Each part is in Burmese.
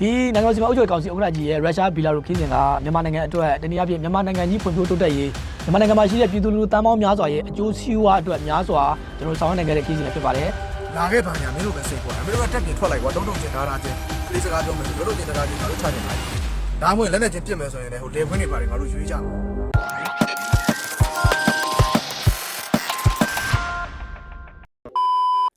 ဒီနိုင်ငံတော်စီမံအုပ်ချုပ်ရေးကောင်စီဥက္ကဋ္ဌကြီးရဲ့ရုရှားဘီလာရုခင်းစဉ်ကမြန်မာနိုင်ငံအတွက်တနည်းအားဖြင့်မြန်မာနိုင်ငံကြီးဖွံ့ဖြိုးတိုးတက်ရေးမြန်မာနိုင်ငံမှာရှိတဲ့ပြည်သူလူထုတန်းပေါင်းများစွာရဲ့အကျိုးစီးပွားအတွက်များစွာကျွန်တော်ဆောင်ရွက်နိုင်ခဲ့တဲ့ခင်းစဉ်လည်းဖြစ်ပါတယ်လာခဲ့ပါညာမင်းတို့ပဲစိတ်ပေါ်တာမင်းတို့ကတက်ပြင်ထွက်လိုက်ကွာတုံးတုံကျင်ထားတာချင်းဒီစကားပြောမယ်တို့တို့ကျင်ထားတာချင်းငါတို့ချကျင်လိုက်ဒါမှမဟုတ်လက်နဲ့ချင်းပြစ်မယ်ဆိုရင်လည်းဟိုလေခွင်းတွေပါတယ်ငါတို့ရွေးကြပါ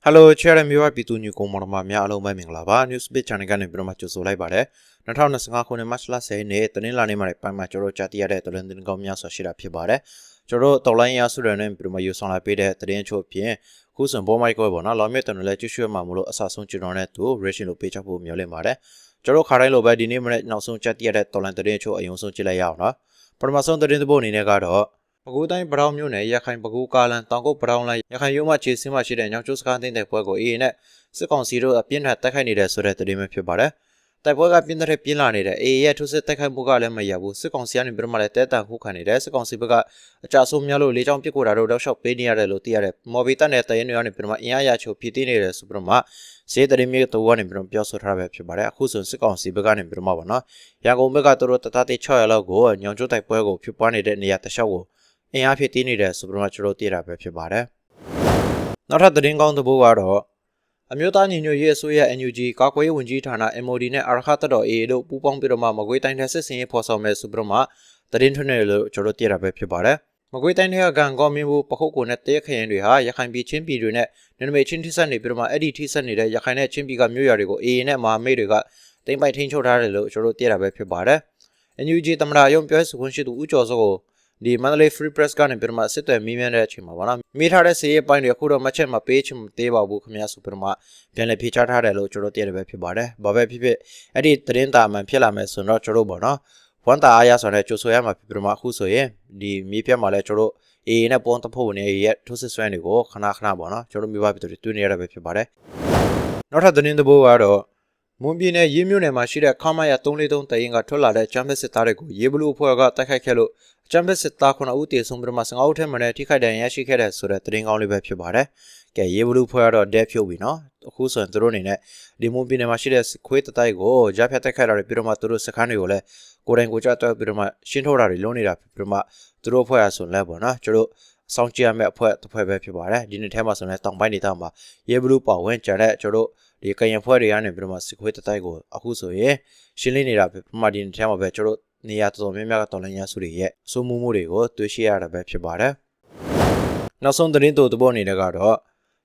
ဟယ်လိုချာရမြေဝပြည်သူညူကုံမော်တော်မများအားလုံးပဲမင်္ဂလာပါ News Bit Channel ကနေပြီးတော့မှကြိုဆိုလိုက်ပါတယ်2025ခုနှစ်မတ်လ10ရက်နေ့တနင်္လာနေ့မှာပိုင်းမှာကျွန်တော်ကြားသိရတဲ့သတင်းတင်ကောင်းများစွာရှိတာဖြစ်ပါတယ်ကျွန်တော်တော်လိုင်းရဆုရနဲ့ပြီးတော့မှယူဆောင်လာပေးတဲ့သတင်းချို့ဖြင့်ခုစံဘောမိုက်ကိုပေါ့နော်လောင်မြတ်တန်လည်းကြည့်ရွှေမှာမလို့အဆအဆုံးကျွန်တော်နဲ့သူ ration လို့ပေးချဖို့မျှော်လင့်ပါတယ်ကျွန်တော်ခါတိုင်းလိုပဲဒီနေ့မနေ့နောက်ဆုံးကြားသိရတဲ့တော်လိုင်းသတင်းချို့အယုံဆုံးကြည့်လိုက်ရအောင်နော်ပထမဆုံးသတင်းသဘောအနေနဲ့ကတော့ ပဲခူးတိုင်းပတောင်မြို့နယ်ရခိုင်ပဲခူးကားလန်တောင်ကုတ်ပတောင်လိုင်းရခိုင်ရုံးမခြေစင်းမရှိတဲ့ညောင်ကျိုးစကားသိမ်းတဲ့ပွဲကိုအေးနဲ့စစ်ကောင်စီတို့အပြင်းထန်တိုက်ခိုက်နေတဲ့ဆိုတဲ့သတင်းပဲဖြစ်ပါတယ်။တိုက်ပွဲကပြင်းတဲ့ပြင်းလာနေတဲ့အေးရဲ့ထိုးစစ်တိုက်ခိုက်မှုကလည်းမရဘူးစစ်ကောင်စီကနေပြီးတော့မှလည်းတဲတန်ခုခံနေတဲ့စစ်ကောင်စီဘက်ကအကြဆုံးများလို့လေးချောင်းပစ်ကိုတာတို့တောက်လျှောက်ပေးနေရတယ်လို့သိရတယ်။မော်ဘီတက်နဲ့တရင်တွေကနေပြီးတော့မှအင်အားရချိုဖြစ်တည်နေတယ်ဆိုပြီးတော့မှဈေးသတင်းမျိုးတော့ကနေပြီးတော့ပြောဆိုထားတာပဲဖြစ်ပါတယ်။အခုဆိုစစ်ကောင်စီဘက်ကနေပြီးတော့မှပါနော်။ရန်ကုန်ဘက်ကသူတို့တတတိ600လောက်ကိုညောင်ကျိုးတိုက်ပွဲကိုဖြစ်ပွားနေတဲ့နေရာတစ်လျှောက်ကို အင်အားဖြစ်တည်နေတယ်ဆိုပြီးတော့ကျွန်တော်သိရတာပဲဖြစ်ပါတယ်။နောက်ထပ်သတင်းကောင်းတစ်ပုဒ်ကတော့အမျိုးသားညီညွတ်ရေးအစိုးရ NUG ကာကွယ်ရေးဝန်ကြီးဌာန MOD နဲ့အာရခတ်တော် AA တို့ပူးပေါင်းပြီးတော့မှမကွေးတိုင်းထဲစစ်စင်ရေးဖော်ဆောင်မယ်ဆိုပြီးတော့မှသတင်းထွက်နေလို့ကျွန်တော်သိရတာပဲဖြစ်ပါတယ်။မကွေးတိုင်းထဲကကံကောမင်းဘူးပခုတ်ကိုနဲ့တဲခရင်တွေဟာရခိုင်ပြည်ချင်းပြည်တွေနဲ့နနမေချင်းထိဆက်နေပြီးတော့မှအဲ့ဒီထိဆက်နေတဲ့ရခိုင်နဲ့ချင်းပြည်ကမြို့ရွာတွေကို AA နဲ့မဟာမိတ်တွေကတိမ့်ပိုက်ထိန်းချုပ်ထားတယ်လို့ကျွန်တော်သိရတာပဲဖြစ်ပါတယ်။ NUG တမရယုံပြောဆိုခွင့်ရှိသူဦးကျော်စောကို ဒီ Mandalay Free Press ကနေပြန်မှစစ်တယ်မီးမြန်းတဲ့အချိန်မှာဗောနော်မိထားတဲ့စီးရေးပိုင်းတွေအခုတော့မချက်မပေးချင်မသေးပါဘူးခင်ဗျာဆိုပြန်မှပြန်လည်ဖြေချထားတယ်လို့ကျွန်တော်သိရတယ်ပဲဖြစ်ပါတယ်ဘာပဲဖြစ်ဖြစ်အဲ့ဒီသတင်းတာမှန်ဖြစ်လာမယ်ဆိုတော့ကျွန်တော်ဗောနော်ဝန်တာအားရဆိုတဲ့ကြိုဆိုရမှာဖြစ်ပြန်မှအခုဆိုရင်ဒီမီးပြတ်မှာလဲကျွန်တော်အေးနဲ့ပုံတဖို့နေရဲ့ထိုးစစ်ဆွဲတွေကိုခဏခဏဗောနော်ကျွန်တော်မိဘပြည်သူတွေတွေ့နေရတာပဲဖြစ်ပါတယ်နောက်ထပ်သတင်းတစ်ပုဒ်ကတော့မွန်ပြည်နယ်ရေးမြို့နယ်မှာရှိတဲ့ခမရ343တရင်ကထွက်လာတဲ့ချမ်ပစ်စစ်သားတွေကိုရေးဘလူအဖွဲ့ကတိုက်ခိုက်ခဲ့လို့ ချမ်ပစ်စစ်သား9ဦးတေဆုံးပြီးမှ15ဦးထက်မနည်းထိခိုက်ဒဏ်ရာရရှိခဲ့တဲ့ဆိုတဲ့သတင်းကောင်းလေးပဲဖြစ်ပါတယ်။ကဲရေးဘလူအဖွဲ့ကတော့ death ဖြုတ်ပြီနော်။အခုဆိုရင်သူတို့အနေနဲ့ဒီမွန်ပြည်နယ်မှာရှိတဲ့ခွေးတတိုက်ကိုကြားဖြတ်တိုက်ခိုက်လာတယ်ပြီးတော့မှသူတို့စခန်းတွေကိုလည်းကိုယ်တိုင်ကိုယ်ကျတွက်ပြီးတော့မှရှင်းထုတ်တာတွေလုံးနေတာပြီးတော့မှသူတို့အဖွဲ့အဆိုလဲပေါ့နော်။ကျတို့စောင့်ကြည့်ရမယ့်အဖွဲ့တစ်ဖွဲ့ပဲဖြစ်ပါတယ်။ဒီနေ့ထဲမှာဆိုရင်တောင်ပိုင်းဒေသမှာရေးဘလူပါဝင်ကြတဲ့ကျတို့ဒီကရင်ဖွဲ့တွေကနေပြီးတော့မှစစ်ခွေးတတိုက်ကိုအခုဆိုရင်ရှင်းလင်းနေတာပဲပမာဒီထဲမှာပဲကျတို့ နေရာတော်တော်များများကတော်လန်ရစုတွေရဲ့စိုးမှုမှုတွေကိုတွေ့ရှိရတာပဲဖြစ်ပါတယ်။နောက်ဆုံးသတင်းတို့တဘောအနေနဲ့ကတော့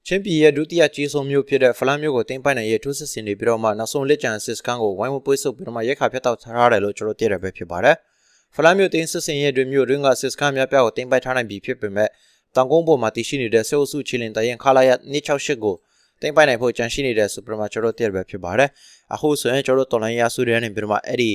ချင်းပြည်ရဲ့ဒုတိယကြီးဆုံးမြို့ဖြစ်တဲ့ဖလန်မြို့ကိုတင်ပိုင်နိုင်ရဲ့ထိုးစစ်ဆင်နေပြီးတော့မှနောက်ဆုံးလက်ကျန်စစ်စခန်းကိုဝိုင်းဝန်းပွေးဆုပ်ပြီးတော့မှရက်ခါဖျက်တောက်ထားရတယ်လို့ကျွန်တော်သိရပဲဖြစ်ပါတယ်။ဖလန်မြို့တင်စစ်ဆင်ရဲ့တွင်မြို့တွင်ကစစ်စခန်းများပြားကိုတင်ပိုင်ထားနိုင်ပြီဖြစ်ပေမဲ့တောင်ကုန်းပေါ်မှာတည်ရှိနေတဲ့စေအုပ်စုချီလင်တရင်ခလာရ268ကို တင်ပိုင်နိုင်ဖို့ကြံရှိနေတဲ့စူပရမာကျွန်တော်တည့်ရပဲဖြစ်ပါတယ်။အခုဆိုရင်ကျွန်တော်တော်လိုင်းရဆူရဲနေပြီးတော့မှအဲ့ဒီ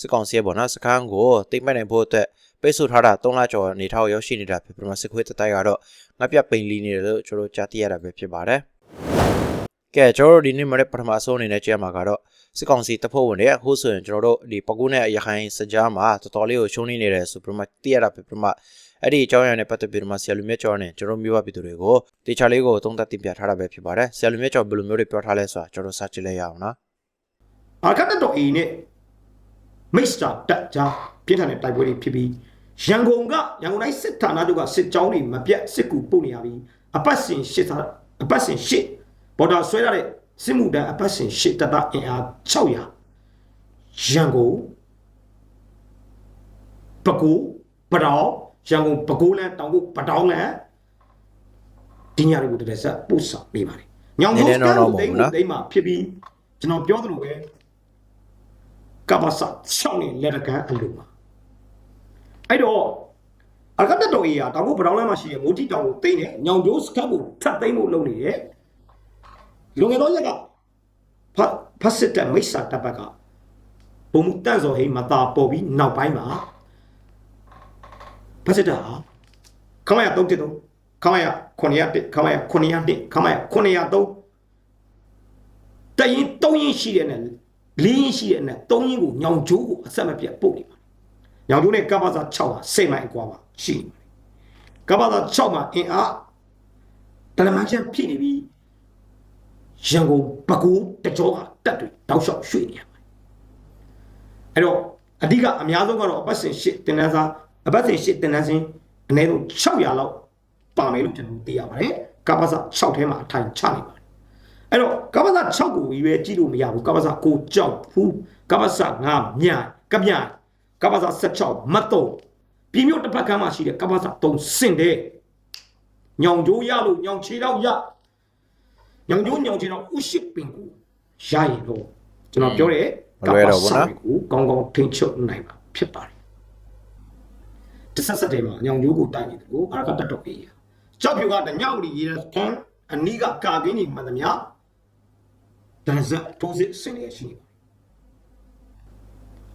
စစ်ကောင်စီရဲ့ပေါ့နော်စခန်းကိုတင်ပိုင်နိုင်ဖို့အတွက်ပိတ်ဆို့ထားတာ3လကျော်နေထောက်ရောက်ရှိနေတာဖြစ်ပြီးတော့စစ်ခွေးတတိုက်ကတော့ငါပြပိန်လီနေတယ်လို့ကျွန်တော်ကြားသိရတာပဲဖြစ်ပါတယ်။ကဲကျွန်တော်တို့ဒီနေ့မနေ့ပထမဆုံးအနေနဲ့ကြည့်ရမှာကတော့စစ်ကောင်စီတပ်ဖွဲ့ဝင်တွေအခုဆိုရင်ကျွန်တော်တို့ဒီပကူးနဲ့ရခိုင်စကြားမှာတော်တော်လေးကိုရှုံးနေနေတယ်ဆိုပြီးတော့သိရတာဖြစ်ပြီးတော့ အဲ့ဒီအကြောင်းအရာနဲ့ပတ်သက်ပြီးတော့မှဆရာလူမြတ်ကျော်နဲ့ကျွန်တော်မျိုးပါပြည်သူတွေကိုတေချာလေးကိုသုံးသပ်တင်ပြထားတာပဲဖြစ်ပါတယ်ဆရာလူမြတ်ကျော်ဘယ်လိုမျိုးတွေပြောထားလဲဆိုတာကျွန်တော်စကြည့်လိုက်ရအောင်နော်အာခတ်တက်တော်အေနဲ့မိတ်စတာတက်ကြပြင်းထန်တဲ့တိုက်ပွဲတွေဖြစ်ပြီးရန်ကုန်ကရန်ကုန်တိုင်းစစ်ဌာနတို့ကစစ်ကြောင်းတွေမပြတ်စစ်ကူပို့နေရပြီးအပတ်စဉ်ရှစ်သာအပတ်စဉ်ရှစ်ဘော်ဒါဆွဲရတဲ့စစ်မှုတန်းအပတ်စဉ်ရှစ်တပ်သားအင်အား600ရန်ကုန်ပကူပတောင် ရန်ကုန်ပကူလန်တောင်ကုပတောင်လန်ဒီညတွေကိုတည်းဆက်ပို့ဆောင်ပေးပါတယ်ညောင်ကုန်းကန်းကိုတိတ်ကိုတိတ်မှဖြစ်ပြီးကျွန်တော်ပြောသလိုပဲကပ္ပစရှောင်းနေလက်တကန်အလိုပါအဲ့တော့အကတတော်ကြီးကတောင်ကုတ်ပတောင်းလမ်းမှာရှိတဲ့မိုးတီတောင်ကိုတိမ့်နေညောင်ကျိုးစကတ်ကိုထပ်သိမ့်ဖို့လုပ်နေတယ်လုံငယ်တော့ရက်ကဖတ်ဖတ်စစ်တဲ့မိစ္ဆာတပ်ဘက်ကဘုံမှုတန့်စော်ဟိမတာပေါ်ပြီးနောက်ပိုင်းမှာ ဖတ်စစ်တာခမရ3တက်တော့ခမရ900ခမရ900ခမရ903တရင်3ရင်ရှိတဲ့နဲ့လင်းရင်ရှိတဲ့နဲ့3ရင်ကိုညောင်ကျိုးကိုအဆက်မပြတ်ပုတ်နေပါညောင်ကျိုးနဲ့ကပ္ပစာ6ဟာစိတ်မိုင်အကွာပါရှိနေပါတယ်ကပ္ပစာ6မှာအင်အားတလမန်ချန်ဖြစ်နေပြီးရန်ကုန်ပကူတကြောကတက်တွေတောက်လျှောက်ရွှေ့နေရပါတယ်အဲ့တော့အဓိကအများဆုံးကတော့အပတ်စဉ်ရှစ်တင်နန်းစာ အပတ်စဉ်ရှစ်တင်နန်းစဉ်အနည်းဆုံး600လောက်ပါမယ်လို့ကျွန်တော်သိရပါတယ်ကပ္ပစ6ထဲမှာအထိုင်ချနေပါတယ်အဲ့တော့ကပ္ပစ6ကိုကြီးပဲကြည့်လို့မရဘူးကပ္ပစကိုကြောက်ဖူးကပ္ပစ9မြကမြကပ္ပစ16မတ်တော့ပြည်မြို့တစ်ဖက်ကမ်းမှာရှိတဲ့ကပ္ပစ3စင်တဲ့ညောင်ကျိုးရလို့ညောင်ချေတော့ရညောင်ကျိုးညောင်ချေတော့ဥရှိပင်ကိုရရင်တော့ကျွန်တော်ပြောတယ်ကပ္ပစကိုကောင်းကောင်းထိန်းချုပ်နိုင်မှာဖြစ်ပါတယ် တဆက်ဆက်တည်းမှာညောင်ကျိုးကိုတိုက်နေတယ်ကိုအာရကတတ်တော့ပြေးရကြောက်ဖြူကတညောင်လီရေတန်အနီးကကာကင်းကြီးမှန်သမျှတန်စက်ထိုးစစ်ဆင်ရရှိနေပါ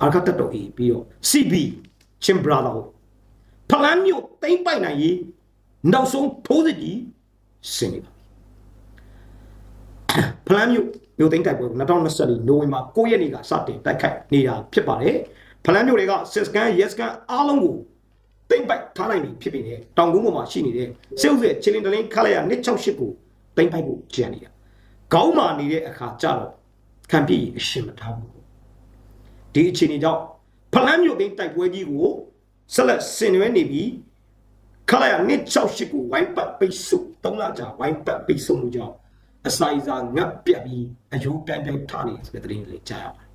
အာရကတတ်တော့ပြီးပြီးတော့ CB ချင်းဘရာသာဖလန်မျိုးတိမ့်ပိုက်နိုင်ရေးနောက်ဆုံးထိုးစစ်ကြီးဆင်နေပါဖလန်မျိုးမျိုးသိန်းတိုက်ပွဲ2024နိုဝင်ဘာ9ရက်နေ့ကစတင်တိုက်ခိုက်နေတာဖြစ်ပါတယ်ဖလန်မျိုးတွေကစစ်စကန်ရက်စကန်အားလုံးကို တိမ့်ပိုက်ထားနိုင်ပြီဖြစ်ပြီးတဲ့တောင်ကုန်းပေါ်မှာရှိနေတဲ့စေုပ်ဆက်ချီလင်တလင်းခလိုက်ရ268ကိုတိမ့်ပိုက်ဖို့ကြံနေတာခေါင်းမာနေတဲ့အခါကြတော့ခံပြည့်အရှင်မထားဘူးဒီအခြေအနေကြောင့်ဖလန်မျိုးသိန်းတိုက်ပွဲကြီးကိုဆက်လက်ဆင်နွှဲနေပြီးခလိုက်ရ268ကိုဝိုင်းပတ်ပိတ်ဆို့၃လကြာဝိုင်းပတ်ပိတ်ဆို့မှုကြောင့်အစာအစာငတ်ပြတ်ပြီးအယိုးပြန်ပြန်ထားနေဆိုတဲ့သတင်းလေးကြားရပါတယ်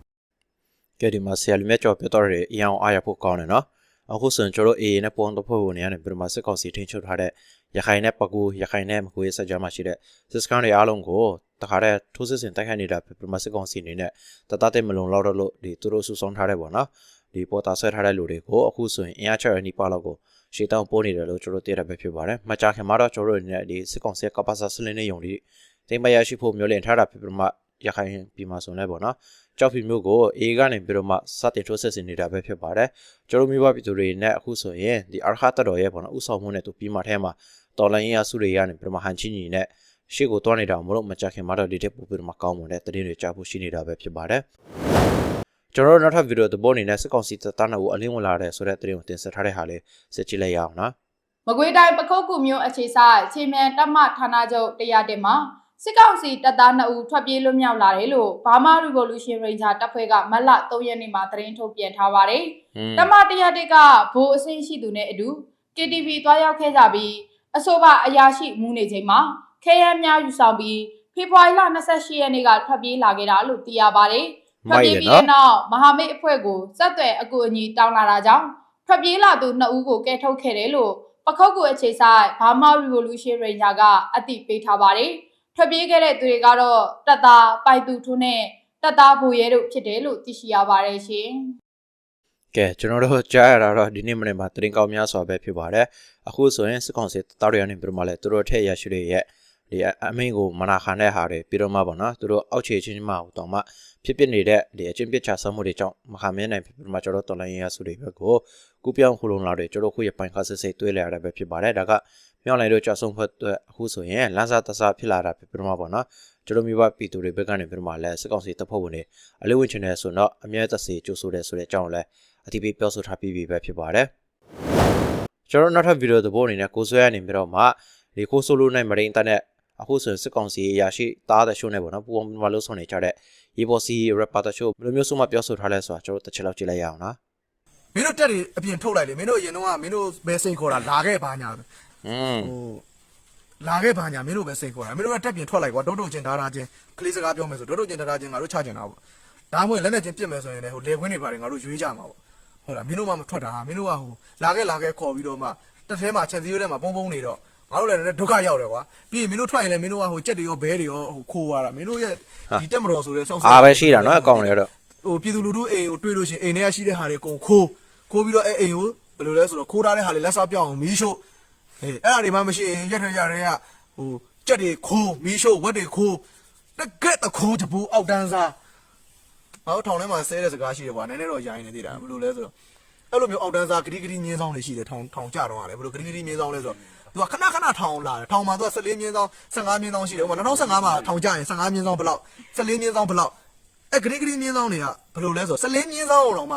ကဲဒီမှာဆရာလူမြတ်ကျော်ပြောတော့တယ်အရင်အောင်အားရဖို့ကောင်းတယ်နော် အခုဆိုရင်ကျွန်တော် AA နဲ့ပုံတော့ဖို့ဝင်နေရတယ်ပြီးတော့မှစစ်ကောင်စီထိန်းချုပ်ထားတဲ့ရခိုင်နဲ့ပကူရခိုင်နဲ့မကွေးဆက်ကြမှာရှိတဲ့စစ်စကန်တွေအားလုံးကိုတခါတည်းထိုးစစ်ဆင်တိုက်ခိုက်နေတာပြီးတော့မှစစ်ကောင်စီအနေနဲ့တတတဲ့မလုံလောက်တော့လို့ဒီသူတို့ဆူဆောင်းထားတဲ့ပေါ့နော်ဒီပေါ်တာဆွဲထားတဲ့လူတွေကိုအခုဆိုရင်အင်အားချရနီပါလောက်ကိုရှေ့တောင်းပိုးနေတယ်လို့ကျွန်တော်သိရတာပဲဖြစ်ပါတယ်။မကြခင်မှာတော့ကျွန်တော်တို့အနေနဲ့ဒီစစ်ကောင်စီကပ္ပစာဆလင်းနေယုံဒီတိမ်ပရရှိဖို့မျိုးလင်ထားတာဖြစ်ပြီးတော့မှ ရခိုင်ပြည်မှာဆိုနေပေါ့နော်။ကြောက်ဖြူမျိုးကိုအေကနေပြီးတော့မှစတင်ထိုးဆက်ဆင်နေတာပဲဖြစ်ပါတယ်။ကျွန်တော်မိဘပြည်သူတွေနဲ့အခုဆိုရင်ဒီအာရခတ်တော်ရဲ့ပေါ့နော်ဥဆောင်မှုနဲ့သူပြီးမှထဲမှာတော်လိုင်းရစုတွေရနေပြီးတော့မှဟန်ချင်းညီနဲ့ရှေ့ကိုတွားနေတာမလို့မကြခင်မှာတော့ဒီတက်ပို့ပြီးတော့မှကောင်းမွန်တဲ့တည်င်းတွေကြားဖို့ရှိနေတာပဲဖြစ်ပါတယ်။ကျွန်တော်တို့နောက်ထပ်ဗီဒီယိုသဘောအနေနဲ့စစ်ကောင်စီတပ်သားတွေကိုအလင်းဝင်လာတဲ့ဆိုတဲ့သတင်းကိုတင်ဆက်ထားတဲ့ဟာလေးစစ်ကြည့်လိုက်ရအောင်နော်မကွေးတိုင်းပခုတ်ကူမြို့အခြေဆိုင်ခြေမြန်တပ်မဌာနချုပ်တရားတင်မှာ စစ်ကောင်စီတပ်သား2ဦးထွက်ပြေးလွတ်မြောက်လာတယ်လို့ဘာမာ Revolution Ranger တပ်ဖွဲ့ကမတ်လ3ရက်နေ့မှာသတင်းထုတ်ပြန်ထားပါတယ်อืม။တပ်မတရားတက်ကဘိုးအဆင့်ရှိသူနဲ့အတူ KTV သွားရောက်ခဲ့ကြပြီးအဆိုပါအရာရှိမှုနေချိန်မှာခဲယမ်းများယူဆောင်ပြီးဖေဖော်ဝါရီလ28ရက်နေ့ကထွက်ပြေးလာခဲ့တာလို့သိရပါတယ်။ထွက်မိုက်ပြေးတယ်ပြီးနော်တဲ့နောက်မဟာမိတ်အဖွဲ့ကိုစက်သွယ်အကူအညီတောင်းလာတာကြောင့်ထွက်ပြေးလာသူနှစ်ဦးကိုကယ်ထုတ်ခဲ့တယ်လို့ပခောက်ကူအခြေဆိုင်ဘာမာ Revolution Ranger ကအသိပေးထားပါတယ်။ ထွက်ပြေးခဲ့တဲ့သူတွေကတော့တပ်သားပိုက်သူထွန်းနဲ့တပ်သားဘူရဲတို့ဖြစ်တယ်လို့သိရှိရပါတယ်ရှင်။ကဲကျွန်တော်တို့ကြားရတာတော့ဒီနေ့မနေ့မှာသတင်းကောင်းများစွာပဲဖြစ်ပါတယ်အခုဆိုရင်စစ်ကောင်စီတပ်တွေကနေပြီးတော့မှလည်းသူတို့ထက်ရရှိတွေရဲ့ဒီအမိန်ကိုမနာခံတဲ့ဟာတွေပြီးတော့မှပေါ့နော်သူတို့အောက်ခြေချင်းမှတော့မှဖြစ်ဖြစ်နေတဲ့ဒီအချင်းပြစ်ချဆမှုတွေကြောင့်မခံမနိုင်ဖြစ်ပြီးမှကျွန်တော်တော်လိုင်းရဆုတွေဘက်ကိုကူပြောင်းခုလုံးလာတွေကျွန်တော်ခုရပိုင်ခါစစ်စစ်တွေးလာရတာပဲဖြစ်ပါတယ်ဒါက မြောင်းလိုက်တို့ကြဆုံးဖက်အတွက်အခုဆိုရင်လမ်းစာတစားဖြစ်လာတာဖြစ်ပြီးတော့မှပေါ့နော်ကျွန်တော်မိဘပြည်သူတွေဘက်ကနေပြီးတော့မှလည်းစစ်ကောင်စီတပ်ဖွဲ့ဝင်တွေအလေးဝင်ချင်တယ်ဆိုတော့အမြဲတစေကြိုးဆိုတယ်ဆိုတဲ့အကြောင်းလည်းအတိပေးပြောဆိုထားပြီးပြီပဲဖြစ်ပါတယ်ကျွန်တော်နောက်ထပ်ဗီဒီယိုသဘောအနေနဲ့ကိုဆွဲရနေပြီးတော့မှဒီကိုဆိုလိုနဲ့မရိန်တန်နဲ့အခုဆိုရင်စစ်ကောင်စီအရာရှိတားတဲ့ရှိုးနဲ့ပေါ့နော်ပူအောင်မလို့ဆောင်နေကြတဲ့ရေပေါ်စီ rapper တရှိုးဘယ်လိုမျိုးဆိုမှပြောဆိုထားလဲဆိုတာကျွန်တော်တစ်ချက်လောက်ကြည့်လိုက်ရအောင်နော်မင်းတို့တက်တွေအပြင်ထုတ်လိုက်လေမင်းတို့အရင်တော့ကမင်းတို့ပဲစိတ်ခေါ်တာလာခဲ့ပါညာ อืมဟိုလာခဲ့ပါညာမင်းတို့ပဲစိတ်ခေါ်တာမင်းတို့ကတက်ပြင်ထွက်လိုက်ကွာတုံးတုံချင်းထားထားချင်းကလေးစကားပြောမယ်ဆိုတုံးတုံချင်းထားထားချင်းငါတို့ချကျင်တာပေါ့ဒါမှမဟုတ်လက်နဲ့ချင်းပြစ်မယ်ဆိုရင်လည်းဟိုလေခွင်းတွေပါတယ်ငါတို့ရွေးကြမှာပေါ့ဟုတ်လားမင်းတို့မှမထွက်တာမင်းတို့ကဟိုလာခဲ့လာခဲ့ခေါ်ပြီးတော့မှတစ်ထဲမှာချက်စည်းရိုးထဲမှာပုံပုံနေတော့ငါတို့လည်းဒုက္ခရောက်တယ်ကွာပြီးရင်မင်းတို့ထွက်ရင်လည်းမင်းတို့ကဟိုကြက်တွေရောဘဲတွေရောဟိုခိုးရတာမင်းတို့ရဲ့ဒီတက်မတော်ဆိုတဲ့ဆောက်အားပဲရှိတာနော်အကောင့်တွေကတော့ဟိုပြည်သူလူထုအိမ်ကိုတွေ့လို့ရှိရင်အိမ်ထဲကရှိတဲ့ဟာတွေအကုန်ခိုးခိုးပြီးတော့အဲအိမ်ကိုဘယ်လိုလဲဆိုတော့ခိုးထားတဲ့ဟာတွေလက်စားပြောင်းအောင်မီးရှို့ အေးအဲ့ဒါတွေမှမရှိရင်ရက်ထရရတဲ့ကဟိုကြက်တွေခိုးမီးရှို့ဝက်တွေခိုးတကက်တခိုးတပူအောက်တန်းစားငါတို့ထောင်ထဲမှာဆဲတဲ့စကားရှိတယ်ကွာနည်းနည်းတော့ရိုင်းနေသေးတာဘယ်လိုလဲဆိုတော့အဲ့လိုမျိုးအောက်တန်းစားဂတိဂတိမြင်းဆောင်တွေရှိတယ်ထောင်ထောင်ကြတော့ရတယ်ဘယ်လိုဂတိဂတိမြင်းဆောင်လဲဆိုတော့သူကခဏခဏထောင်လာတယ်ထောင်မှာသူက14မြင်းဆောင်15မြင်းဆောင်ရှိတယ်ဥပမာ2015မှာထောင်ကြရင်15မြင်းဆောင်ဘယ်လောက်14မြင်းဆောင်ဘယ်လောက်အဲ့ဂရိဂရိမြင်းဆောင်တွေကဘယ်လိုလဲဆိုတော့14မြင်းဆောင်တော့မှ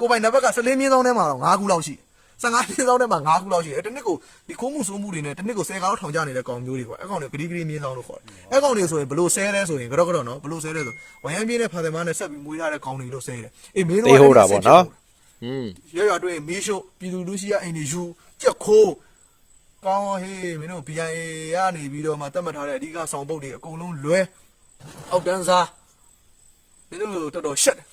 ကိုပိုင်နံပါတ်က14မြင်းဆောင်ထဲမှာတော့9ခုလောက်ရှိ 15မြင်းဆောင်ထဲမှာ9ခုလောက်ရှိတယ်တစ်နှစ်ကိုဒီခိုးမှုစိုးမှုတွေနဲ့တစ်နှစ်ကို10ကောင်ထောင်ကြနေတဲ့ကောင်မျိုးတွေပေါ့အဲ့ကောင်တွေဂရီဂရီမြင်းဆောင်လို့ခေါ်တယ်အဲ့ကောင်တွေဆိုရင်ဘလို့ဆဲလဲဆိုရင်ကတော့ကတော့နော်ဘလို့ဆဲလဲဆိုဝိုင်းရမ်းပြင်းတဲ့ဖာတယ်မားနဲ့ဆက်ပြီးမွေးထားတဲ့ကောင်တွေလို့ဆဲတယ်အေးမင်းတို့တေးဟုတ်တာပေါ့နော်อืมရရတွေ့မီးရှို့ပြည်သူလူရှိရအိမ်တွေယူကြက်ခိုးကောင်းဟေးမင်းတို့ BIA ကနေပြီးတော့မှတတ်မှတ်ထားတဲ့အဓိကဆောင်ပုတ်တွေအကုန်လုံးလွဲအောက်တန်းစားမင်းတို့တော်တော်ရှက်တယ်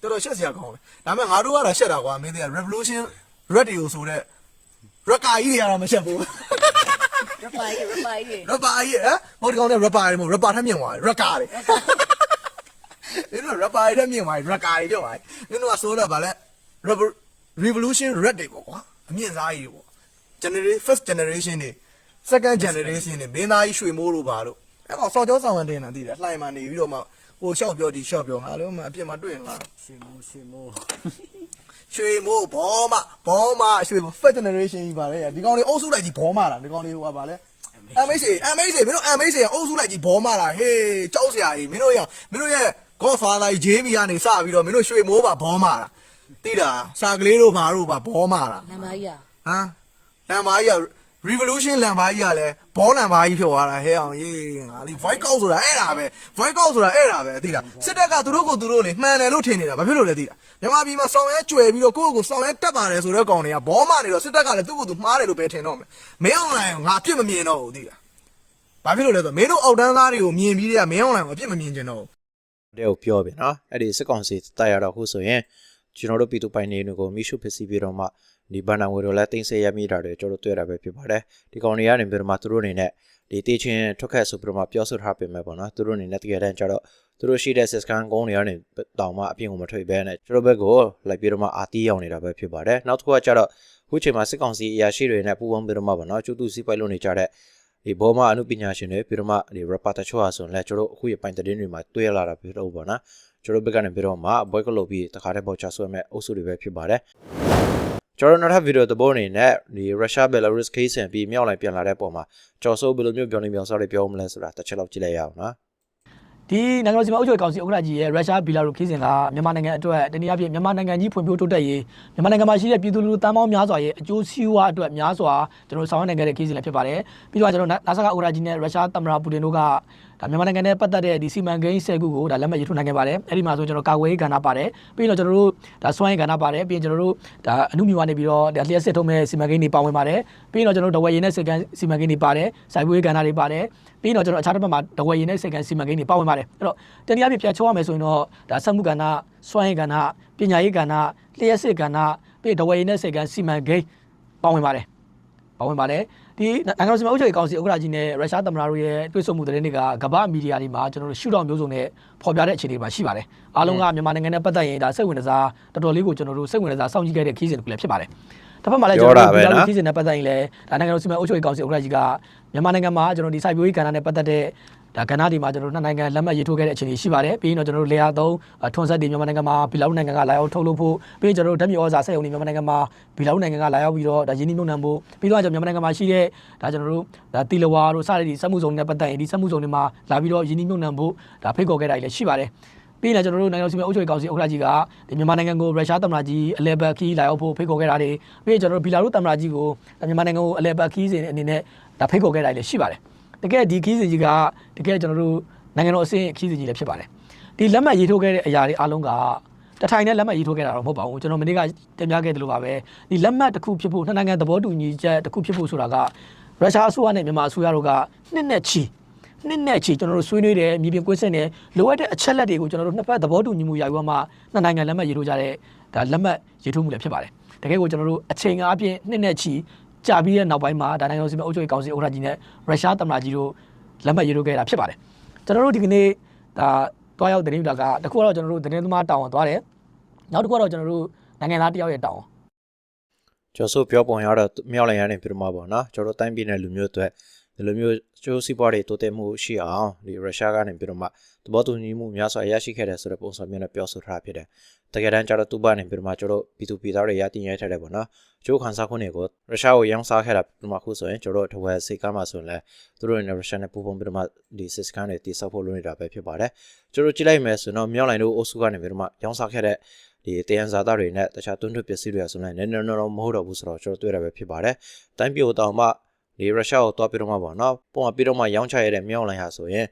တော်တော်ရှက်စရာကောင်းတယ်ဒါပေမဲ့ငါတို့ကတော့ရှက်တာကွာမင်းတို့က revolution radio ဆိုတဲ့ raka ကြီးတွေကတော့မရှက်ဘူးရပိုင်ရပိုင် rapper ကြီးဟမ်ဟိုဒီကောင်နဲ့ rapper တွေမဟုတ် rapper ထက်မြင်သွားတယ် raka တွေမင်းတို့ rapper တွေထက်မြင်သွားတယ် raka တွေပြောပါမင်းတို့ကဆိုတော့ဗာလဲ Revo- revolution red တွေပေါ့ကွာအမြင့်စားကြီးတွေပေါ့ generation first generation တွေ second generation တွေမင်းသားကြီးရွှေမိုးလို့ပါလို့အဲ့ကောင်စော်ကြောဆောင်ဝန်တင်တာသိတယ်လှိုင်မှနေပြီးတော့မှ ဟိုရှောက်ပြောဒီရှောက်ပြောငါလည်းမအပြစ်မတွေ့ငါရှင်မိုးရှင်မိုးရွှေမိုးဘောမဘောမရွှေမိုး first generation ကြီးပါလေဒီကောင်တွေအုပ်စုလိုက်ကြီးဘောမလားဒီကောင်တွေဟိုကပါလေ MH MH မင်းတို့ MH အုပ်စုလိုက်ကြီးဘောမလားဟေးကြောက်စရာကြီးမင်းတို့ရမင်းတို့ရဲ့ Godfather ကြီး Jamie ကနေစပြီးတော့မင်းတို့ရွှေမိုးပါဘောမလားသိတာစာကလေးတို့ဘာတို့ပါဘောမလားနံပါတ်ရဟမ်လမ်းမကြီးက revolution လမ်းမကြီးကလည်းဘောလမ်းမကြီးဖြစ်သွားတာဟဲ့အောင်ရေးငါလေး voice out ဆိုတာအဲ့ဒါပဲ voice out ဆိုတာအဲ့ဒါပဲသိလားစစ်တပ်ကသူတို့ကိုသူတို့လေမှန်တယ်လို့ထင်နေတာဘာဖြစ်လို့လဲသိလားမြန်မာပြည်မှာစောင်းရဲကျွယ်ပြီးတော့ကိုယ့်ကိုယ်စောင်းရဲတက်ပါတယ်ဆိုတော့ကောင်တွေကဘောမနေတော့စစ်တပ်ကလည်းသူ့ကိုယ်သူမှားတယ်လို့ပဲထင်တော့မယ်မင်း online ကိုငါအပြစ်မမြင်တော့ဘူးသိလားဘာဖြစ်လို့လဲဆိုတော့မင်းတို့အောက်တန်းသားတွေကိုမြင်ပြီးတဲ့ကမင်း online ကိုအပြစ်မမြင်ချင်တော့ဘူးတဲ့ကိုပြောပြီနော်အဲ့ဒီစစ်ကောင်စီတိုက်ရတော့ခုဆိုရင်ကျွန်တော်တို့ပြည်သူပိုင်နေတွေကိုမိရှုဖြစ်စီပြီးတော့မှ ဒီဘဏ္ဍာငွေတွေလည်းတင်ဆက်ရမိတာတွေကျွန်တော်တို့တွေ့ရတာပဲဖြစ်ပါတယ်ဒီကောင်တွေကနေပြီးတော့မှသူတို့အနေနဲ့ဒီတေးချင်းထွက်ခက်ဆိုပြီးတော့မှပြောဆိုထားပေမဲ့ပေါ့နော်သူတို့အနေနဲ့တကယ်တမ်းကျတော့သူတို့ရှိတဲ့ system ကုန်းတွေကနေတောင်မှအပြင်ကိုမထွက်ဘဲနဲ့ကျွန်တော်ဘက်ကိုလိုက်ပြီးတော့မှအာတီးရောက်နေတာပဲဖြစ်ပါတယ်နောက်တစ်ခုကကျတော့ခုချိန်မှာစစ်ကောင်စီအရာရှိတွေနဲ့ပူးပေါင်းပြီးတော့မှပေါ့နော်ကျူတူစီပိုက်လို့နေကြတဲ့ဒီဘောမအမှုပညာရှင်တွေပြီးတော့မှဒီ rapper တချို့ဟာဆိုရင်လည်းကျွန်တော်တို့အခုရပိုင်တဲ့တွေမှာတွေ့ရလာတာဖြစ်တော့ပေါ့နော်ကျွန်တော်ဘက်ကနေပြီးတော့မှဘွဲကလုပ်ပြီးတခါတည်းပေါ်ချဆွဲမဲ့အုပ်စုတွေပဲဖြစ်ပါတယ် ကျွန်တော်နောက်ထပ်ဗီဒီယိုသဘောအနေနဲ့ဒီရုရှားဘယ်လာရုစ်ခေးဆန်ပြီးမြောက်လိုက်ပြန်လာတဲ့ပုံမှာကျော်စိုးဘယ်လိုမျိုးပြောနေပြောစားတွေပြောမလဲဆိုတာတစ်ချက်လောက်ကြည့်လိုက်ရအောင်နော်ဒီနိုင်ငံတော်စီမံအုပ်ချုပ်ရေးကောင်စီဥက္ကဋ္ဌကြီးရဲ့ရုရှားဘီလာရုစ်ခီးစဉ်ကမြန်မာနိုင်ငံအတွက်တနည်းအားဖြင့်မြန်မာနိုင်ငံကြီးဖွံ့ဖြိုးတိုးတက်ရေးမြန်မာနိုင်ငံမှာရှိတဲ့ပြည်သူလူထုတန်းပေါင်းများစွာရဲ့အကျိုးစီးပွားအတွက်များစွာကျွန်တော်တို့ဆောင်ရွက်နိုင်ခဲ့တဲ့ခီးစဉ်လည်းဖြစ်ပါတယ်ပြီးတော့ကျွန်တော်နာဆာကဥက္ကဋ္ဌကြီးနဲ့ရုရှားသမ္မတပူတင်တို့က ဒါမြန်မာနိုင်ငံနဲ့ပတ်သက်တဲ့ဒီစီမံကိန်း၁၀ခုကိုဒါလက်မှတ်ရေးထိုးနိုင်ခဲ့ပါတယ်အဲ့ဒီမှာဆိုကျွန်တော်ကာကွယ်ရေးကဏ္ဍပါတယ်ပြီးတော့ကျွန်တော်တို့ဒါစွမ်းရေးကဏ္ဍပါတယ်ပြီးရင်ကျွန်တော်တို့ဒါအမှုမြူကနေပြီးတော့ဒါလျှက်စစ်ထုံးမဲ့စီမံကိန်းတွေပါဝင်ပါတယ်ပြီးတော့ကျွန်တော်တို့ဒဝယ်ရည်နဲ့စကန်စီမံကိန်းတွေပါတယ်စိုက်ပျိုးရေးကဏ္ဍတွေပါတယ်ပြီးတော့ကျွန်တော်အခြားတစ်ပတ်မှာဒဝယ်ရည်နဲ့စကန်စီမံကိန်းတွေပါဝင်ပါတယ်အဲ့တော့တနည်းအားဖြင့်ပြန်ချိုးရမယ်ဆိုရင်တော့ဒါစက်မှုကဏ္ဍစွမ်းရေးကဏ္ဍပညာရေးကဏ္ဍလျှက်စစ်ကဏ္ဍပြီးဒဝယ်ရည်နဲ့စကန်စီမံကိန်းပါဝင်ပါတယ်ပါဝင်ပါတယ် ဒီနိုင်ငံတော်စီမံအုပ်ချုပ်ရေးကောင်စီဥက္ကဋ္ဌကြီးနဲ့ရုရှားသမ္မတတို့ရဲ့တွေ့ဆုံမှုသတင်းတွေကကမ္ဘာမီဒီယာတွေမှာကျွန်တော်တို့ရှုထောင့်မျိုးစုံနဲ့ဖော်ပြတဲ့အခြေအနေတွေမှာရှိပါတယ်အားလုံးကမြန်မာနိုင်ငံနဲ့ပတ်သက်ရင်ဒါစိတ်ဝင်စားတော်တော်လေးကိုကျွန်တော်တို့စိတ်ဝင်စားစောင့်ကြည့်ခဲ့တဲ့ခီးစဉ်တစ်ခုလည်းဖြစ်ပါတယ်တစ်ဖက်မှာလည်းကျွန်တော်တို့ဒီလိုခီးစဉ်နဲ့ပတ်သက်ရင်လည်းဒါနိုင်ငံတော်စီမံအုပ်ချုပ်ရေးကောင်စီဥက္ကဋ္ဌကြီးကမြန်မာနိုင်ငံမှာကျွန်တော်ဒီစိုက်ပျိုးရေးကဏ္ဍနဲ့ပတ်သက်တဲ့ ဒါကဏ္ဍဒီမှာကျွန်တော်တို့နှစ်နိုင်ငံလက်မှတ်ရေးထိုးခဲ့တဲ့အခြေအနေရှိပါတယ်ပြီးရင်တော့ကျွန်တော်တို့လေယာသုံးထွန်ဆက်တွေမြန်မာနိုင်ငံမှာဘီလာရုနိုင်ငံကလာရောက်ထုတ်လုပ်ဖို့ပြီးရင်ကျွန်တော်တို့ဓာတ်မြေဩဇာစက်ရုံတွေမြန်မာနိုင်ငံမှာဘီလာရုနိုင်ငံကလာရောက်ပြီးတော့ဒါရင်းနှီးမြှုပ်နှံဖို့ပြီးတော့ကျွန်တော်မြန်မာနိုင်ငံမှာရှိတဲ့ဒါကျွန်တော်တို့ဒါတီလဝါတို့စတဲ့ဒီစက်မှုဇုံတွေနဲ့ပတ်သက်ရင်ဒီစက်မှုဇုံတွေမှာလာပြီးတော့ရင်းနှီးမြှုပ်နှံဖို့ဒါဖိတ်ခေါ်ခဲ့တာတွေလည်းရှိပါတယ်ပြီးရင်ကျွန်တော်တို့နိုင်ငံတော်စီမံအုပ်ချုပ်ရေးကောင်စီဥက္ကဋ္ဌကြီးကဒီမြန်မာနိုင်ငံကိုရုရှားသမ္မတကြီးအလဲဘက်ခီးလာရောက်ဖို့ဖိတ်ခေါ်ခဲ့တာတွေပြီးရင်ကျွန်တော်တို့ဘီလာရုသမ္မတကြီးကိုမြန်မာနိုင်ငံကိုအလဲဘက်ခီးစဉ်အနေနဲ့ဒါဖိတ်ခေါ်ခဲ့တာတွေလည်းရှိပါတယ် တကယ်ဒီခီးစဉ်ကြီးကတကယ်ကျွန်တော်တို့နိုင်ငံတော်အဆင့်ခီးစဉ်ကြီးလည်းဖြစ်ပါတယ်ဒီလက်မှတ်ရေးထိုးခဲ့တဲ့အရာတွေအားလုံးကတထိုင်နဲ့လက်မှတ်ရေးထိုးခဲ့တာတော့မဟုတ်ပါဘူးကျွန်တော်မနေ့ကတင်ပြခဲ့တယ်လို့ပါပဲဒီလက်မှတ်တစ်ခုဖြစ်ဖို့နှစ်နိုင်ငံသဘောတူညီချက်တစ်ခုဖြစ်ဖို့ဆိုတာကရုရှားအစိုးရနဲ့မြန်မာအစိုးရတို့ကနှစ်နဲ့ချီနှစ်နဲ့ချီကျွန်တော်တို့ဆွေးနွေးတယ်မြေပြင်ကွင်းဆက်တယ်လိုအပ်တဲ့အချက်လက်တွေကိုကျွန်တော်တို့နှစ်ဖက်သဘောတူညီမှုရယူမှနှစ်နိုင်ငံလက်မှတ်ရေးထိုးကြတဲ့ဒါလက်မှတ်ရေးထိုးမှုလည်းဖြစ်ပါတယ်တကယ်ကိုကျွန်တော်တို့အချိန်အားဖြင့်နှစ်နဲ့ချီ ကြာပြီးတဲ့နောက်ပိုင်းမှာဒါနိုင်ငံတော်စီမံအုပ်ချုပ်ရေးကောင်စီဥက္ကဋ္ဌကြီးနဲ့ရုရှားသမ္မတကြီးတို့လက်မှတ်ရေးထိုးခဲ့တာဖြစ်ပါတယ်ကျွန်တော်တို့ဒီကနေ့ဒါတွားရောက်တဲ့နေလာကတခုကတော့ကျွန်တော်တို့သတင်းသမားတောင်းအောင်သွားတယ်နောက်တစ်ခုကတော့ကျွန်တော်တို့နိုင်ငံသားတယောက်ရဲ့တောင်းအောင်ကျော်စိုးပြောပုံရတော့မြောက်လိုက်ရနေပြမှာပေါ့နော်ကျွန်တော်တိုင်းပြည်နယ်လူမျိုးတွေ ဒီလိုမျိုးကျိုးစီးပွားတွေတိုးတက်မှုရှိအောင်ဒီရုရှားကနေပြီးတော့မှသဘောတူညီမှုများစွာရရှိခဲ့တဲ့ဆိုတဲ့ပုံစံမျိုးနဲ့ပြောဆိုထားတာဖြစ်တယ်တကယ်တမ်းကျတော့သူ့ဘာနေပြီးတော့မှကျွန်တော်ပြည်သူပြည်သားတွေရတင်ရထားတယ်ပေါ့နော်ကျိုးခန်းစားခွင့်တွေကိုရုရှားကိုရောင်းစားခဲ့တာပြမခုဆိုရင်ကျွန်တော်ထဝယ်စိတ်ကားမှာဆိုရင်လည်းသူတို့နဲ့ရုရှားနဲ့ပူးပေါင်းပြီးတော့မှဒီစစ်စကန်တွေတိစောက်ဖို့လုပ်နေတာပဲဖြစ်ပါတယ်ကျွန်တော်ကြည့်လိုက်မယ်ဆိုတော့မြောက်လိုင်တို့အုပ်စုကနေပြီးတော့မှရောင်းစားခဲ့တဲ့ဒီတယံဇာတာတွေနဲ့တခြားတွန်းထွတ်ပစ္စည်းတွေဆိုရင်လည်းနည်းနည်းတော့မဟုတ်တော့ဘူးဆိုတော့ကျွန်တော်တွေ့ရပဲဖြစ်ပါတယ်။တိုင်းပြည်တော်မှ ဒီရုရှားကိုတွားပြီးတော့မှပေါ့နော်။ပုံမှန်ပြီးတော့မှရောင်းချရတဲ့မြောက်လိုင်းဟာဆိုရင်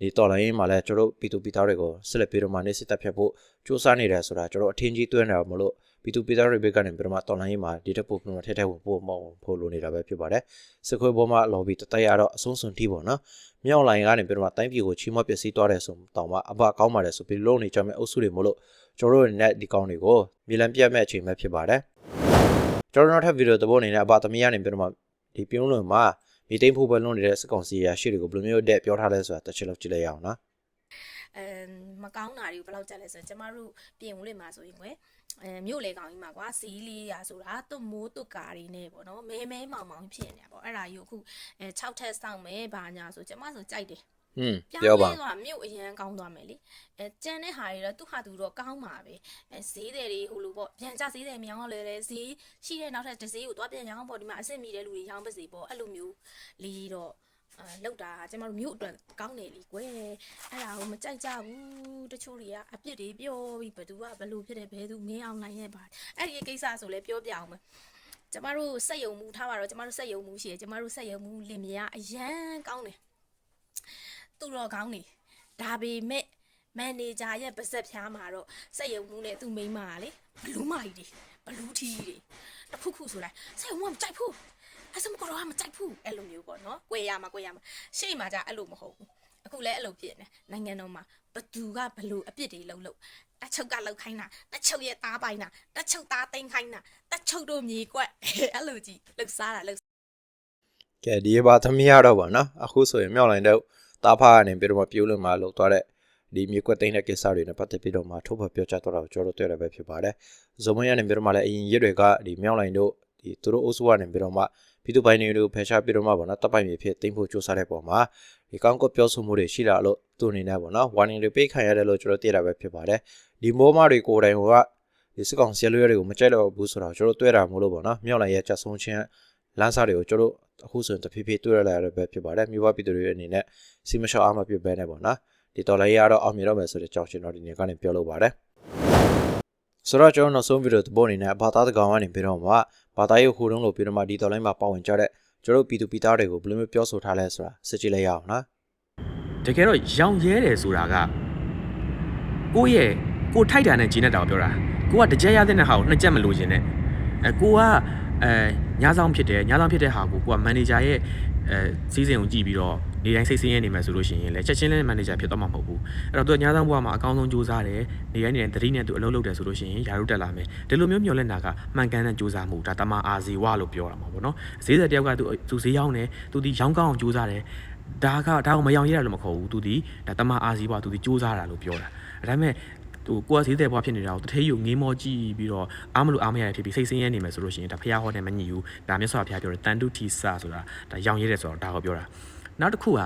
ဒီတော်လိုင်းမှာလည်းကျွန်တော်တို့ပီတူပီသားတွေကိုဆက်လက်ပြီးတော့မှနေစစ်တပ်ဖြတ်ဖို့စူးစမ်းနေတယ်ဆိုတာကျွန်တော်အထင်ကြီးတွင်းနေတာမလို့ပီတူပီသားတွေဘက်ကနေပြီးတော့မှတော်လိုင်းမှာဒီတက်ပို့ပြီးတော့ထဲထဲဝင်ပို့မောင်းဖို့လိုနေတာပဲဖြစ်ပါတယ်။စစ်ခွေးပေါ်မှာ lobby တတိုက်ရတော့အဆုံးစွန်တီးပေါ့နော်။မြောက်လိုင်းကနေပြီးတော့မှတိုင်းပြည်ကိုချီးမွမ်းပစ္စည်းသွားတယ်ဆိုတောင်မှအဘကောင်းပါတယ်ဆိုပြီးလုံးနေကြမဲ့အုပ်စုတွေမလို့ကျွန်တော်တို့နဲ့ဒီကောင်းတွေကိုမြေလံပြတ်မဲ့အချိန်ပဲဖြစ်ပါတယ်။ကျွန်တော်နောက်ထပ်ဗီဒီယိုသဘောအနေနဲ့အဘသမီးရနေပြီးတော့မှ ဒီပြုံးလုံးမှာမိသိမ့်ဖို့ပဲလုံးနေတဲ့စကောင်စီရရှိတွေကိုဘယ်လိုမျိုးတဲ့ပြောထားလဲဆိုတာတစ်ချက်လောက်ကြည့်လိုက်ရအောင်နော်အဲမကောင်းတာတွေကိုဘယ်လောက်ကြက်လဲဆိုရင်ကျမတို့ပြင်ဦးလေးမှာဆိုရင်ကွယ်အဲမြို့လေကောင်ကြီးမှာကွာစီးလေးရာဆိုတာတွတ်မိုးတွတ်ကာတွေနဲ့ပေါ့နော်မဲမဲမောင်မောင်ဖြစ်နေတာပေါ့အဲ့ဒါကြီးကိုအခုအဲ6ထက်စောင့်မယ်ဘာညာဆိုကျမဆိုကြိုက်တယ်။ ဟွန်းပြောပြောင်းပါလဲသွားမြို့အရန်ကောင်းသွားမယ်လေအဲကြံတဲ့ဟာတွေတော့သူ့ဟာသူတော့ကောင်းပါပဲအဲဈေးတယ်တွေဟိုလိုပေါ့ပြန်ကြဈေးတယ်မြောင်းလဲလဲဈေးရှိတဲ့နောက်ထပ်တစ်ဈေးကိုသွားပြန်ရောင်းပေါ့ဒီမှာအစ်စ်မီတဲ့လူတွေရောင်းပါစေပေါ့အဲ့လိုမျိုးလေးတော့အဲလောက်တာကျမတို့မြို့အတွက်ကောင်းတယ်လीကွယ်အဲ့ဒါကိုမကြိုက်ကြဘူးတချို့တွေကအပြစ်တွေပြောပြီးဘယ်သူကဘယ်လိုဖြစ်တယ်ဘယ်သူမင်းအောင်နိုင်ရဲ့ပါအဲ့ဒီကိစ္စဆိုလဲပြောပြအောင်မယ်ကျမတို့စက်ယုံမှုထားပါတော့ကျမတို့စက်ယုံမှုရှိရကျမတို့စက်ယုံမှုလင်မယားအရန်ကောင်းတယ် သူတော်ကောင်းနေဒါပေမဲ့မန်နေဂျာရဲ့ပါဆက်ဖျားမှာတော့စက်ရုံမှုနဲ့သူ့မိန်းမကလေဘလူးမာကြီးတွေဘလူးထီးတွေတစ်ခုခုဆိုလိုက်စက်ရုံကမကြိုက်ဘူးအစမကတော့မကြိုက်ဘူးအဲ့လိုမျိုးပေါ့နော်꿰ရမှာ꿰ရမှာရှေ့မှာじゃအဲ့လိုမဟုတ်ဘူးအခုလည်းအဲ့လိုဖြစ်နေနိုင်ငံတော်မှာဘသူကဘလူအပြစ်တွေလုံးလုံးတချုပ်ကလောက်ခိုင်းတာတချုပ်ရဲ့သားပိုင်တာတချုပ်သားသိမ်းခိုင်းတာတချုပ်တို့မြေကွက်အဲ့လိုကြီးလှုပ်စားတာလှုပ် ။ကဲဒီဘာသမီးရတော့ပါနော်။အခုဆိုရင်မြောက်လိုင်းတော့ တားဖာကနေပြီးတော့မှပြုံးလုံးမှာလောက်သွားတဲ့ဒီမြေကွက်သိမ်းတဲ့ကိစ္စတွေနဲ့ပတ်သက်ပြီးတော့မှထုတ်ဖော်ပြောကြားတော့တာကိုကျွန်တော်တို့တွေ့ရပဲဖြစ်ပါတယ်။ဇုံမရနေပြီးတော့မှလည်းအရင်ရက်တွေကဒီမြောက်လိုင်းတို့ဒီသူတို့အုပ်စုကနေပြီးတော့မှပြည်သူပိုင်တွေကိုဖယ်ရှားပြီးတော့မှပေါ့နော်တပ်ပိုင်မြေဖြစ်တင်ဖို့စူးစမ်းတဲ့ပုံမှာဒီကောင်းကပြောဆိုမှုတွေရှိလာလို့သူအနေနဲ့ပေါ့နော် warning တွေပေးခံရတယ်လို့ကျွန်တော်သိရတာပဲဖြစ်ပါတယ်ဒီမိုးမတွေကိုယ်တိုင်ကဒီစကောင်ဆယ်လွဲတွေကိုမကြိုက်တော့ဘူးဆိုတော့ကျွန်တော်တွေ့တာမို့လို့ပေါ့နော်မြောက်လိုက်ရဲ့ချက်ဆုံးချင်း လမ်းစာတွေကိုကျွန်တော်အခုဆိုရင်တဖြည်းဖြည်းတွေ့ရလာရတဲ့ပဲဖြစ်ပါတယ်မြို့ဝပြည်သူတွေအနေနဲ့စီမရှော့အားမပြတ်ပဲနဲ့ပေါ့နော်ဒီတော်လိုက်ရတော့အောင်မြင်တော့မယ်ဆိုတဲ့ကြောင်းကျွန်တော်ဒီနေ့ကနေပြောလို့ပါတယ်ဆိုတော့ကျွန်တော်နောက်ဆုံးဗီဒီယိုသဘောအနေနဲ့ဘာသာတကောင်ကနေပြီးတော့မှဘာသာရေးဟိုတုံးလို့ပြီးတော့မှဒီတော်လိုက်မှာပါဝင်ကြတဲ့ကျွန်တော်ပြည်သူပြည်သားတွေကိုဘယ်လိုမျိုးပြောဆိုထားလဲဆိုတာစစ်ကြည့်လိုက်ရအောင်နော်တကယ်တော့ရောင်ရဲတယ်ဆိုတာကကိုယ့်ရဲ့ကိုယ်ထိုက်တာနဲ့ဂျင်းနဲ့တာကိုပြောတာကိုကတကြက်ရတဲ့ဟာကိုနှစ်ကြက်မလို့ခြင်းနဲ့အဲကိုက အဲညာဆောင်ဖြစ်တယ်ညာဆောင်ဖြစ်တဲ့ဟာကိုကိုကမန်နေဂျာရဲ့အဲစီးစဉ်ကိုကြည့်ပြီးတော့နေတိုင်းစိတ်ဆင်းရဲနေမယ်ဆိုလို့ရှိရင်လည်းချက်ချင်းလည်းမန်နေဂျာဖြစ်တော့မှာမဟုတ်ဘူးအဲ့တော့သူကညာဆောင်ဘဝမှာအကောင်းဆုံးစူးစမ်းတယ်နေတိုင်းနေတိုင်းသတိနဲ့သူအလုပ်လုပ်တယ်ဆိုလို့ရှိရင်ယာရုတက်လာမယ်ဒီလိုမျိုးမျှော်လင့်တာကမှန်ကန်တဲ့စူးစမ်းမှုဒါတမအာဇီဝလို့ပြောတာမှာပေါ့နော်ဈေးသက်တယောက်ကသူသူဈေးရောက်နေသူဒီရောင်းကောင်းအောင်စူးစမ်းတယ်ဒါကဒါကိုမယောင်ရတာလို့မခေါ်ဘူးသူဒီဒါတမအာစီဘွားသူဒီစူးစမ်းတာလို့ပြောတာဒါပေမဲ့ သူကိုယ်ကဈေးတဲ့ဘွားဖြစ်နေတာကိုတထေးယူငေးမောကြည့်ပြီးတော့အားမလို့အားမရဖြစ်ပြီးစိတ်ဆင်းရဲနေမယ်ဆိုလို့ရှိရင်ဒါဖះဟောတယ်မညှိဘူးဒါမြတ်စွာဘုရားပြောတယ်တန်တုထိစဆိုတာဒါရောင်ရဲတယ်ဆိုတော့ဒါကိုပြောတာနောက်တစ်ခုက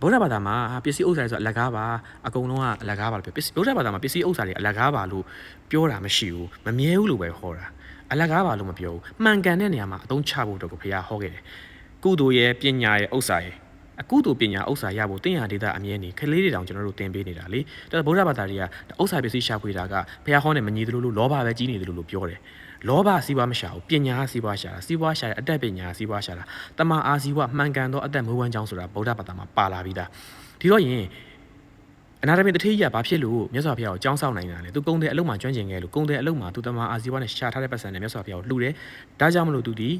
ဗုဒ္ဓဘာသာမှာဟာပစ္စည်းဥစ္စာတွေဆိုအလကားပါအကုန်လုံးကအလကားပါလို့ပြောပစ္စည်းဗုဒ္ဓဘာသာမှာပစ္စည်းဥစ္စာတွေအလကားပါလို့ပြောတာမရှိဘူးမမြဲဘူးလို့ပဲဟောတာအလကားပါလို့မပြောဘူးမှန်ကန်တဲ့နေရာမှာအသုံးချဖို့တော့ကိုဘုရားဟောခဲ့တယ်ကုသိုလ်ရဲ့ပညာရဲ့ဥစ္စာရဲ့ အကုသိုလ်ပညာဥစ္စာရဖို့တင်ရဒေတာအမြဲနေခလေးတွေတောင်ကျွန်တော်တို့သင်ပေးနေတာလေဒါဗုဒ္ဓဘာသာတွေကဥစ္စာပစ္စည်းရှာဖွေတာကဘုရားဟောနေမညီသလိုလိုလောဘပဲကြီးနေသလိုလိုပြောတယ်လောဘစီးပွားမရှာဘူးပညာစီးပွားရှာတာစီးပွားရှာတဲ့အတတ်ပညာစီးပွားရှာတာတမန်အာစီးပွားမှန်ကန်သောအသက်မွေးဝမ်းကြောင်းဆိုတာဗုဒ္ဓဘာသာမှာပါလာပြီးသားဒီတော့ရင်အနာတမင်တထေးကြီးကဘာဖြစ်လို့မြတ်စွာဘုရားကိုကြောင်းဆောင်နိုင်တာလဲသူကုံတဲ့အလုံးမှာကျွမ်းကျင်ခဲ့လို့ကုံတဲ့အလုံးမှာသူတမန်အာစီးပွားနဲ့ရှာထားတဲ့ပတ်စံနဲ့မြတ်စွာဘုရားကိုလှူတယ်ဒါကြောင့်မလို့သူဒီ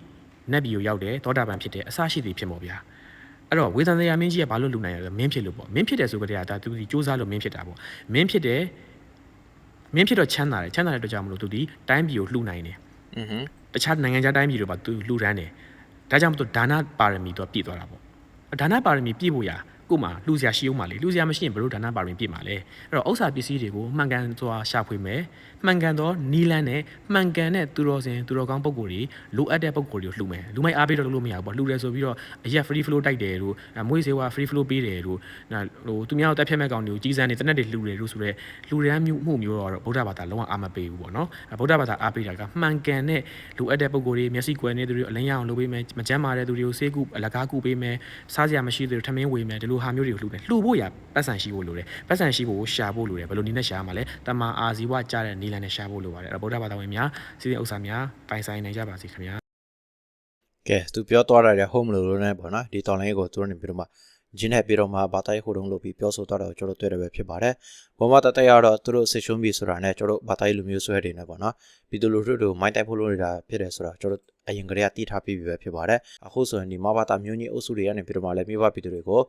နတ်ပြည်ကိုရောက်တယ်သောတာပန်ဖြစ်တယ်အစရှိသည်ဖြစ်မော်ဗျာ အဲ့တော့ဝေသံစရာမင်းကြီးကဘာလို့လူနိုင်ရလဲမင်းဖြစ်လို့ပေါ့မင်းဖြစ်တယ်ဆိုကြတဲ့ဒါသူဒီစူးစမ်းလို့မင်းဖြစ်တာပေါ့မင်းဖြစ်တယ်မင်းဖြစ်တော့ချမ်းသာတယ်ချမ်းသာတဲ့အတွက်ကြောင့်မလို့သူဒီတိုင်းပြည်ကိုလှူနိုင်တယ်อือဟึတခြားနိုင်ငံခြားတိုင်းပြည်တွေပါသူလှူဒန်းတယ်ဒါကြောင့်မလို့ဒါနပါရမီသူကပြည့်သွားတာပေါ့ဒါနပါရမီပြည့်ဖို့ရာ ကို့မှာလှူစရာရှိအောင်ပါလေလှူစရာမရှိရင်ဘယ်လိုဒါနပါရမီပြည့်မှာလဲအဲ့တော့ဥစ္စာပစ္စည်းတွေကိုမှန်ကန်စွာရှာဖွေမယ်မှန်ကန်သောနီလန်းနဲ့မှန်ကန်တဲ့သူတော်စင်သူတော်ကောင်းပုံကိုယ်တွေလိုအပ်တဲ့ပုံကိုယ်တွေကိုလှူမယ်လူမိုက်အားပေးတော့လုပ်လို့မရဘူးပေါ့လှူတယ်ဆိုပြီးတော့အရက် free flow တိုက်တယ်တို့အဲမွေးစေဝါ free flow ပေးတယ်တို့နာဟိုသူများကိုတက်ဖြတ်မဲ့ကောင်တွေကိုကြီးစန်းနေတနက်တွေလှူတယ်တို့ဆိုတော့လှူရမ်းမျိုးမှုမျိုးတော့ဗုဒ္ဓဘာသာလုံးဝအားမပေးဘူးပေါ့နော်အဲဗုဒ္ဓဘာသာအားပေးတာကမှန်ကန်တဲ့လိုအပ်တဲ့ပုံကိုယ်တွေမျက်စိကွယ်နေသူတွေအလင်းရအောင်လုပ်ပေးမယ်မကြမ်းမာတဲ့သူတွေကိုဆေးကုအလကားကုပေးမယ်စားစရာမရှိသူတွေထမင်းဝေမယ်ဒီလိုလိုဟာမျိုးတွေကိုလှူတယ်လှူဖို့ရပတ်စံရှိဖို့လိုတယ်ပတ်စံရှိဖို့ရှာဖို့လိုတယ်ဘယ်လိုနည်းနဲ့ရှာရမှာလဲတမန်အာဇီဝကြတဲ့နီလန်နဲ့ရှာဖို့လိုပါတယ်အဲ့တော့ဗုဒ္ဓဘာသာဝင်များစီးတဲ့ဥစ္စာများပိုင်ဆိုင်နိုင်ကြပါစေခင်ဗျာကဲသူပြောသွားတဲ့ home လို့လို့နဲ့ပေါ့နော်ဒီတော်လိုင်းကိုသူတို့နေပြီးတော့မှဂျင်းနဲ့ပြီးတော့မှဘာတိုင်းဟိုတုံးလို့ပြီးပြောဆိုတော့တော့ကျွန်တော်တွေ့တယ်ပဲဖြစ်ပါတယ်ဘုံမတတရတော့သူတို့ဆစ်ရှုံးပြီဆိုတာနဲ့ကျွန်တော်ဘာတိုင်းလူမျိုးဆွဲတွေနဲ့ပေါ့နော်ပြီးသူလူတို့တို့မိုင်းတိုက်ဖို့လို့နေတာဖြစ်တယ်ဆိုတော့ကျွန်တော် အရင်ကတည်းကတီးထားပြီးပြီပဲဖြစ်ပါတယ်အခုဆိုရင်ဒီမဘာတာမျိုးကြီးအုပ်စုတွေကနေပြီးတော့မှလည်းမြို့ပါပြည်သူတွေကို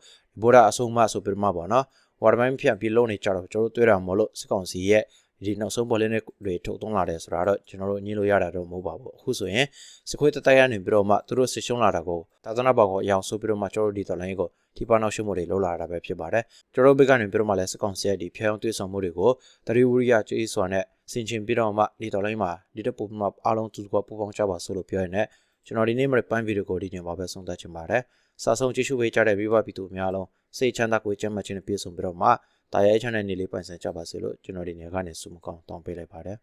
ဘိုးရာအဆုံးမဆိုပြီးတော့မှပေါ့နော်ဝါရမိုင်းဖြန့်ပြီးလုံးနေကြတော့ကျွန်တော်တွေ့တာမလို့စစ်ကောင်စီရဲ့ဒီနောက်ဆုံးပေါ်လင်းတွေထုတ်သွင်းလာတယ်ဆိုတာတော့ကျွန်တော်တို့ညှိလို့ရတာတော့မဟုတ်ပါဘူးအခုဆိုရင်စခွေးတတိုက်ရနေပြီးတော့မှသူတို့ဆစ်ရှုံးလာတာကိုသာသနာပေါင်းကိုအအောင်ဆိုပြီးတော့မှကျွန်တော်တို့ဒီတော်လိုင်းကိုထိပါနောက်ရှုမှုတွေလုပ်လာတာပဲဖြစ်ပါတယ်ကျွန်တော်တို့ဘက်ကနေပြီးတော့မှလည်းစစ်ကောင်စီရဲ့ဒီဖျောင်းသွေးဆောင်မှုတွေကိုတရီဝရိယကျေးစွာနဲ့ ဆင်ခြင်ပြီးတော့မှဒီတော်လိုင်းမှာဒီတပူမှာအားလုံးသူကပူပေါင်းကြပါစို့လို့ပြောရတဲ့ကျွန်တော်ဒီနေ့မှာပန်းဗီဒီယိုကိုဒီညမှာပဲဆုံးသက်ချင်ပါတယ်စာဆုံးကြည့်ရှုပေးကြတဲ့မိဘပြည်သူအများလုံးစိတ်ချမ်းသာကိုယ်ကျန်းမာခြင်းနဲ့ပြည့်စုံပြီးတော့မှတာရဲချမ်းတဲ့နေ့လေးပိုင်ဆိုင်ကြပါစေလို့ကျွန်တော်ဒီနေ့ကနေဆုမကောင်းတောင်းပေးလိုက်ပါတယ်